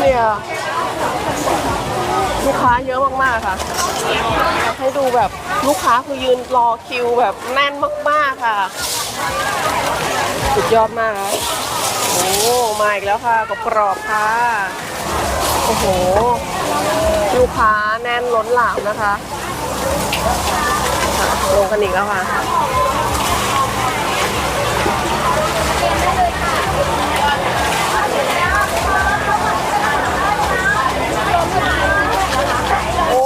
เนี่ยลูกค้าเยอะมากๆค่ะอยากให้ดูแบบลูกค้าคือยืนรอคิวแบบแน่นมากๆค่ะ สุดยอดมากนะโอ้มาอีกแล้วค่ะกับกรอบๆค่ะ โอ้โห ลูกค้าแน่นล้นหลามนะคะลงกันอีกแล้วค่ะ โอ้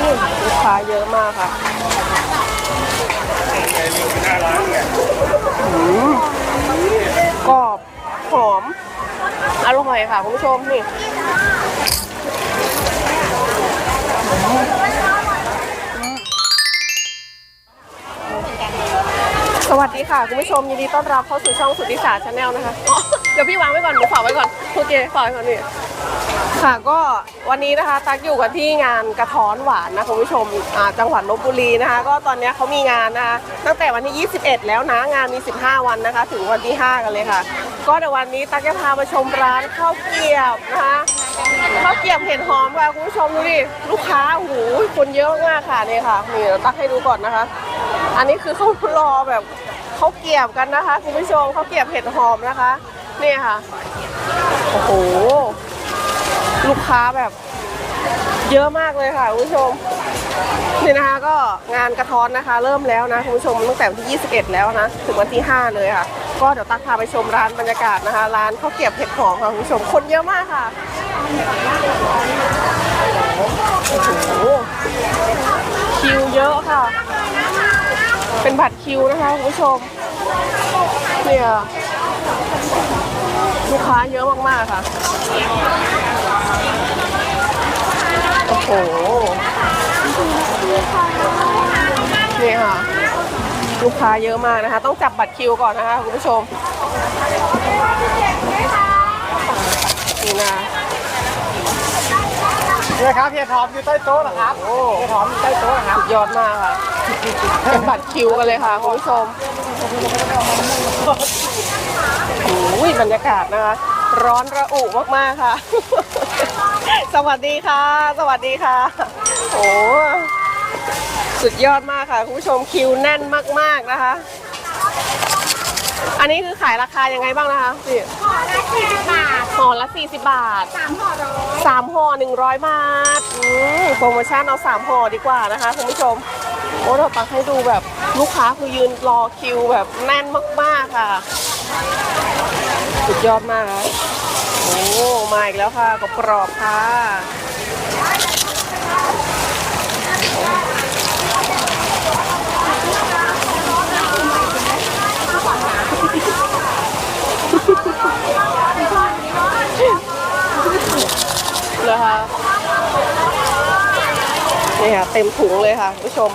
ลูก ค้าเยอะมากค่ะอืมกรอบหอม อร่อยค่ะคุณผู้ชมนี่สวัสดีค่ะ คุณผู้ชมยินดีต้อนรับเข้าสู่ช่องสุทธิศาสตร์ชาแนลนะคะ เดี๋ยวพี่วางไว้ก่อนหนูฝากไว้ก่อน โอเคฝากไว้ก่อนนี่ ค่ะก็วันนี้นะคะตักอยู่กันที่งานกระท้อนหวานนะคุณผู้ชมอ่าจังหวัดลบบุรีนะคะ ก็ตอนนี้เขามีงานนะคะตั้งแต่วันที่ 21 แล้วนะงานมี 15 วันนะคะ ถึงวันที่ 5 กันเลยค่ะ ก็เดี๋ยววันนี้ตักจะพามาชมร้านข้าวเกรียบนะคะข้าวเกรียบเห็ดหอมค่ะคุณผู้ชมดูดิลูกค้าโอ้โหคนเยอะมากค่ะนี่ค่ะนี่ตักให้ดูก่อนนะคะ อันนี้คือเขารอแบบเขาเกรียบกันนะคะคุณผู้ชมเขาวเกรียบเห็ดหอมนะคะนี่ค่ะโอ้โห ลูกค้าแบบเยอะมากเลยค่ะคุณผู้ชมนี่นะคะก็งานกระท้อนนะคะ เริ่มแล้วนะคุณผู้ชมตั้งแต่วันที่ 21 แล้วนะถึงวันที่ 5 เลยค่ะ ก็เดี๋ยวตักพาไปชมร้านบรรยากาศนะคะ ร้านข้าวเกรียบเห็ดหอมค่ะคุณผู้ชมคนเยอะมากค่ะโอ้โหคิวเยอะค่ะ เป็นบัตรคิวนะคะคุณผู้ชมเนี่ยลูกค้าเยอะมากๆค่ะ โอ้โหนี่ค่ะ ลูกค้าเยอะมากนะคะ ต้องจับบัตรคิวก่อนนะคะคุณผู้ชม นี่นะเนี่ยครับเฮียทอมอยู่ใต้โต๊ะนะครับโอ้เฮียทอมอยู่ใต้โต๊ะนะครับสุดยอดมากค่ะเป็นบัตรคิวกันเลยค่ะคุณผู้ชมโอ้ยบรรยากาศนะคะ ร้อนระอุมากๆค่ะ สวัสดีค่ะ สวัสดีค่ะ โอ้สุดยอดมากค่ะคุณผู้ชมคิวแน่นมากๆนะคะ อันนี้คือขายราคายังไงบ้างนะคะพี่ห่อละ40บาทห่อละ40บาท3ห่อร้อยสามห่อหนึ่งร้อยบาทอืมโปรโมชั่นเอาสามห่อดีกว่านะคะคุณผู้ชมโอ้เราตักให้ดูแบบลูกค้าคือยืนรอคิวแบบแน่นมากๆค่ะ สุดยอดมากนะ โอ้มาอีกแล้วค่ะกับกรอบๆค่ะเลยค่ะนี่ค่ะเต็มถุงเลยค่ะผู้ชม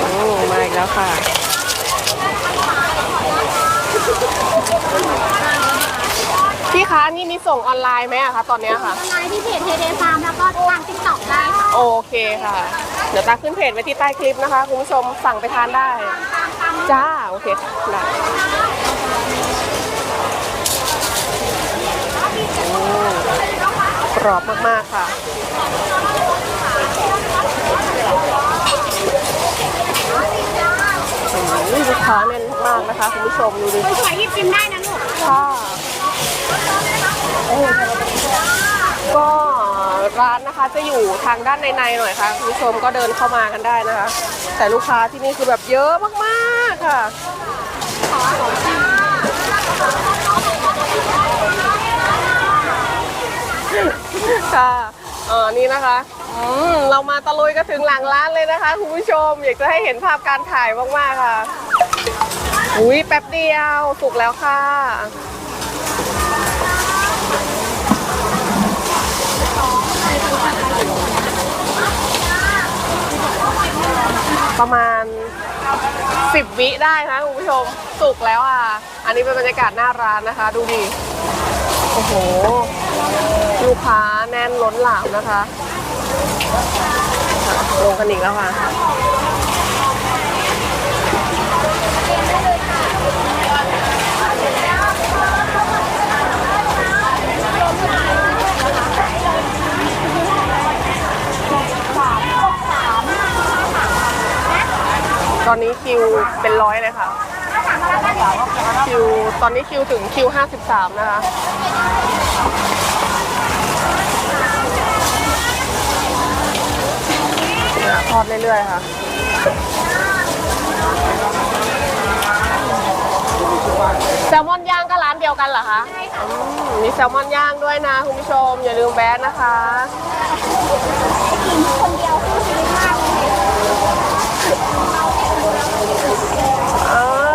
โอ้มาอีกแล้วค่ะ คะนี่มีส่งออนไลน์ไหมอะคะตอนเนี้ยค่ะ ออนไลน์ที่เพจเทเดฟาร์มแล้วก็ทางติ๊กต็อกได้ค่ะโอเคค่ะ เดี๋ยวตาขึ้นเพจไว้ที่ใต้คลิปนะคะคุณผู้ชมสั่งไปทานได้ ตามตามจ้า โอเคได้โอ้กรอบมาก ๆ ค่ะ โอ้ยลูกค้าแน่นมากนะคะ คุณผู้ชม ดูดิสวยๆหยิบชิมได้นะลูก ค่ะโอ้ ก็ร้านนะคะจะอยู่ทางด้านในๆหน่อยค่ะคุณผู้ชมก็เดินเข้ามากันได้นะคะ แต่ลูกค้าที่นี่คือแบบเยอะมากๆค่ะค่ะเออนี่นะคะอืมเรามาตะลุยกันถึงหลังร้านเลยนะคะคุณผู้ชม อยากจะให้เห็นภาพการถ่ายมากๆค่ะ อุ้ยแป๊บเดียวสุกแล้วค่ะ ประมาณ 10 วิได้นะคุณผู้ชม สุกแล้วอะ อันนี้เป็นบรรยากาศหน้าร้านนะคะ ดูดิ โอ้โห ลูกค้าแน่นล้นหลามนะคะค่ะลงกันอีกแล้วค่ะ ตอนนี้คิวเป็นร้อยเลยค่ะ คิวตอนนี้คิวถึงคิว53นะคะทอดเรื่อยๆค่ะแซลมอนย่างก็ร้านเดียวกันเหรอคะอืมมีแซลมอนย่างด้วยนะคุณผู้ชม อย่าลืมแบนนะคะคนเดียวคู่ชีวิตมากเลย เอ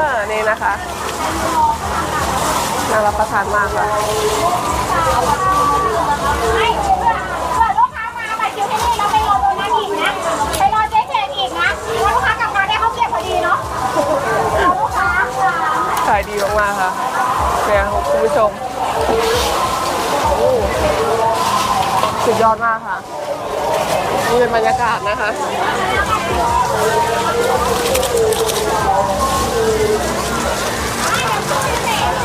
อ นี่นะคะน่ารับประทานมากค่ะไม่เผื่อเผื่อลูกค้ามาบัตรคิวที่นี่แล้วไปรอตรงนั้นอีกนะไปรอเจ๊เจนอีกนะแล้วลูกค้ากลับมาได้เขาวเก็บพอดีเนาะรอลูกค้าค่ะขายดีมากๆค่ะเนี่ยคุณผู้ชมโอ้สุดยอดมากค่ะนี่เป็นบรรยากาศนะคะ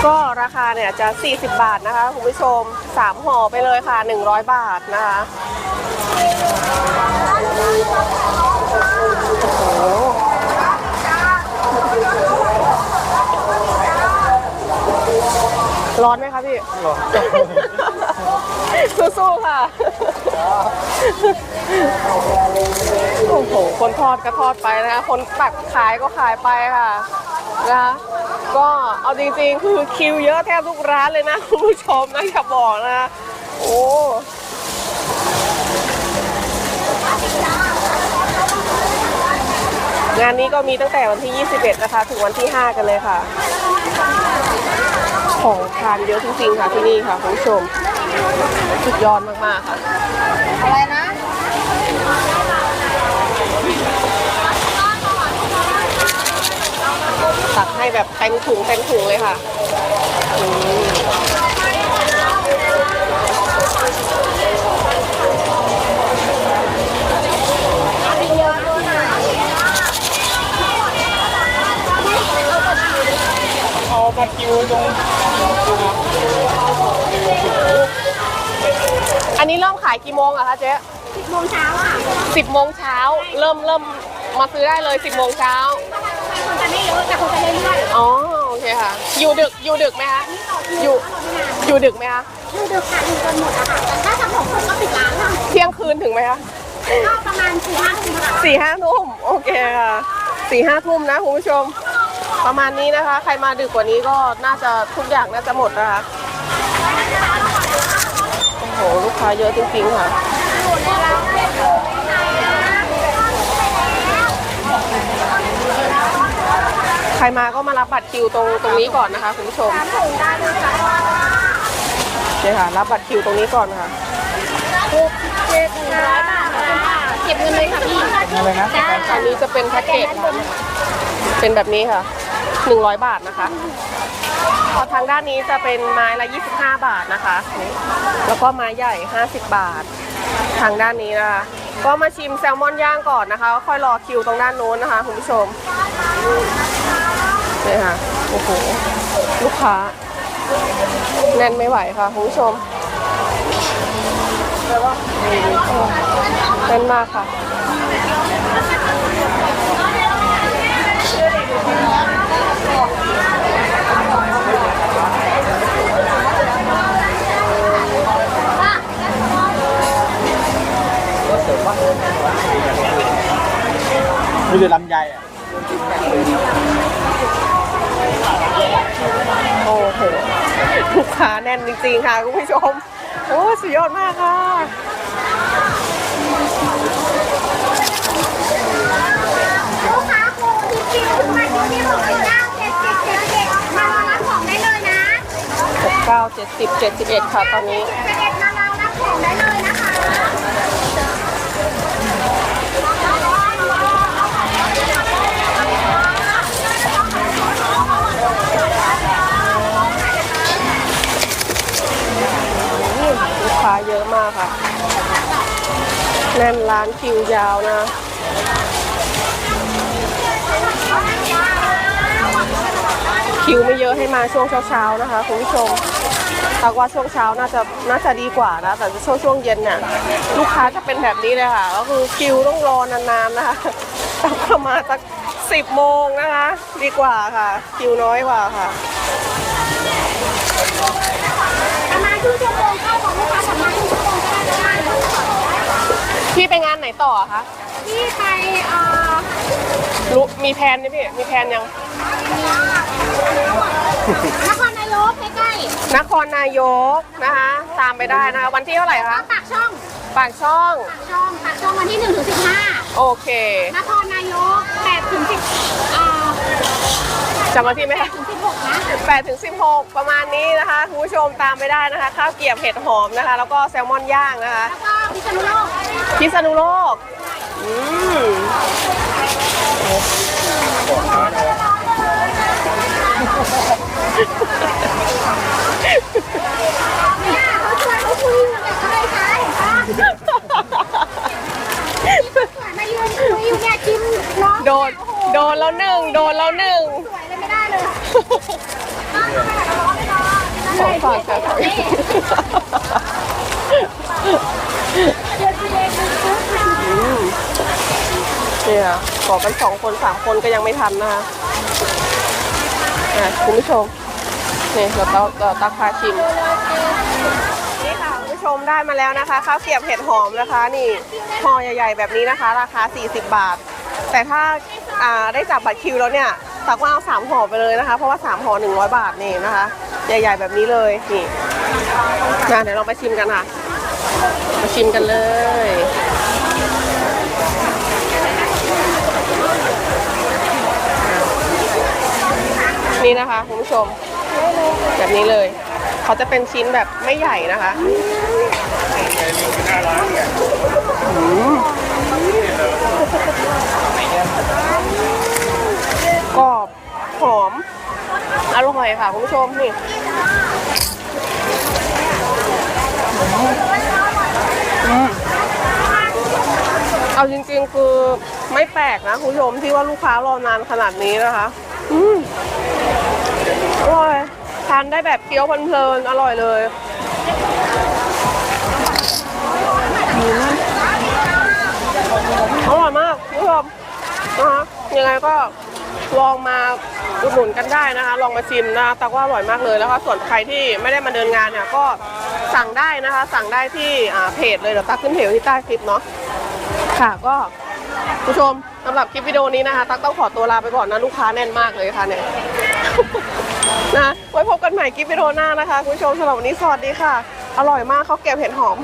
ก็ราคาเนี่ยจะ 40 บาทนะคะคุณผู้ชม 3ห่อไปเลยค่ะ 100 บาทนะคะโอ้โหร้อนไหมคะพี่ สู้ๆค่ะ โอ้โห คนทอดก็ทอดไปนะคะ คนตักขายก็ขายไปค่ะ นะคะ ก็เอาจริงๆ คือคิวเยอะแทบทุกร้านเลยนะคุณผู้ชมนะอย่าบอกนะ โอ้งานนี้ก็มีตั้งแต่วันที่ 21 นะคะ ถึงวันที่ 5 กันเลยค่ะ ของทานเยอะจริงๆค่ะที่นี่ค่ะคุณผู้ชม สุดยอดมากๆค่ะ อะไรนะ ตักให้แบบเต็มถุงเต็มถุงเลยค่ะอืมอันนี้เริ่มขายกี่โมงอะคะเจ๊สิบโมงเช้าค่ะสิบโมงเช้าเริ่มเริ่ม มาซื้อได้เลยสิบโมงเช้า คนจะไม่เยอะแต่คนจะเรื่อยอ๋อ โอเคค่ะ อยู่ดึก อยู่ดึกไหมคะๆอยู่ อยู่ดึกไหมคะอยู่ดึกค่ะอยู่จนหมดอะค่ะแต่ถ้าทำของคนก็ปิดร้านค่ะเที่ยงคืนถึงไหมคะก็ประมาณสี่ห้าทุ่มค่ะสี่ห้าทุ่มโอเคค่ะสี่ห้าทุ่มนะคุณผู้ชม ประมาณนี้นะคะ ใครมาดึกกว่านี้ก็น่าจะทุกอย่างน่าจะหมดนะคะ โอ้โห ลูกค้าเยอะจริงๆค่ะ รมาก็มารับบัตรคิวตรงตรงนี้ก่อนนะคะคุณผู้ชมถุงได้เลยค่ะเนี่ยค่ะรับบัตรคิวตรงนี้ก่อนค่ะเจ็ดร้อยบาทค่ะเก็บเงินเลยค่ะพี่อะไรนะจ้าอันนี้จะเป็นแพ็กเกจค่ะเป็นแบบนี้ค่ะ100บาทนะคะพอทางด้านนี้จะเป็นไม้ละ25 บาทนะคะนี่แล้วก็ไม้ใหญ่ 50 บาท ทางด้านนี้นะคะ ก็มาชิมแซลมอนย่างก่อนนะคะแล้วค่อยรอคิวตรงด้านโน้นนะคะคุณผู้ชม นี่ค่ะ โอ้โห ลูกค้า แน่นไม่ไหวค่ะคุณผู้ชมแน่นมากค่ะมีแต่ลำไยอะ ลูกค้าแน่นจริงๆค่ะคุณผู้ชม โอ้สุดยอดมากค่ะลูกค้าโคที่คิวมาที่นี่บอกเลยนะเจ็ดเจ็ดเจ็ดเจ็ดมารอรับของได้เลยนะ69 70 71ค่ะตอนนี้ เจ็ดเจ็ดมารอรับของได้เลย้าเยอะมากค่ะ แน่นร้านคิวยาวนะคิวไม่เยอะให้มาช่วงเช้าๆนะคะคุณผู้ชมแตักว่าช่วงเช้าน่าจะน่าจะดีกว่านะ แต่ช่วงช่วงเย็นเนี่ยลูกค้าจะเป็นแบบนี้เลยค่ะ ก็คือคิวต้องรอนานๆนะคะตักประมาณสักสิบโมงนะคะ ดีกว่าค่ะ คิวน้อยกว่าค่ะประมาณครึ่งชั่วโมงเข้าของลูกค้าประมาณครึ่งชั่วโมงก็ได้ได้ พี่ไปงานไหนต่ออะคะที่ไปเอ่อรู้มีแพลนไหมพี่ มีแพลนยัง นครนายกใกล้นครนายกนะคะ ตามไปได้นะคะ วันที่เท่าไหร่คะๆปากช่องปากช่อง ปากช่องปากช่องวันที่1ถึง15โอเคนครนายก8ถึง10เอ่อจำมาที่ไหมคะ8ถึง16นะ8ถึง16 ประมาณนี้นะคะคุณผู้ชมตามไปได้นะคะ ข้าวเกรียบเห็ดหอมนะคะ แล้วก็แซลมอนย่างนะคะ แล้วก็พิษณุโลก พิษณุโลก อืมเนี่ยเขาชวนเขาคุยอยู่เนี่ยเขาเลยขายเห็นปะสวยมายืนคุยอยู่เนี่ยกินน้องโดน โดนแล้วหนึ่ง โดนแล้วหนึ่งสวยเลยไม่ได้เลยต้องไปหาร้อนไปนอนของฝากค่ะของเดี๋ยวทีเด็กมันซื้อค่ะ เนี่ยขอกันสองคนสามคนก็ยังไม่ทันนะคะอะคุณผู้ชมนี่เราเตาเราตักพาชิม นี่ค่ะคุณผู้ชมได้มาแล้วนะคะข้าวเกรียบเห็ดหอมนะคะ นี่ห่อใหญ่ ๆ แบบนี้นะคะ ราคา 40 บาท แต่ถ้าอ่าได้จับบัตรคิวแล้วเนี่ยตักว่าเอาสามห่อไปเลยนะคะ เพราะว่าสามห่อ100บาทนี่นะคะ ใหญ่ ๆ แบบนี้เลยนี่นะเดี๋ยวเราไปชิมกันค่ะมาชิมกันเลย นี่นะคะคุณผู้ชม แบบนี้เลย เขาจะเป็นชิ้นแบบไม่ใหญ่นะคะกรอบหอม อร่อยค่ะคุณผู้ชมนี่เอาจริงๆคือไม่แปลกนะคุณผู้ชมที่ว่าลูกค้ารอนานขนาดนี้นะคะ อืม อร่อยทานได้แบบเคี้ยวเพลินๆอร่อยเลยอืมอร่อยมากคุณผู้ชมนะคะยังไงก็ลองมาอุดหนุนกันได้นะคะ ลองมาชิมนะคะตักว่าอร่อยมากเลยแล้วก็ส่วนใครที่ไม่ได้มาเดินงานเนี่ยก็สั่งได้นะคะ สั่งได้ที่เพจเลยเดี๋ยวตักขึ้นเพจไว้ที่ใต้คลิปเนาะค่ะก็คุณผู้ชมสำหรับคลิปวิดีโอนี้นะคะ ตักต้องขอตัวลาไปก่อนนะลูกค้าแน่นมากเลยค่ะเนี่ย นะไว้พบกันใหม่คลิปวิดีโอหน้านะคะ คุณผู้ชมสำหรับวันนี้สวัสดีค่ะ อร่อยมากเขาวเก็บเห็ดหอม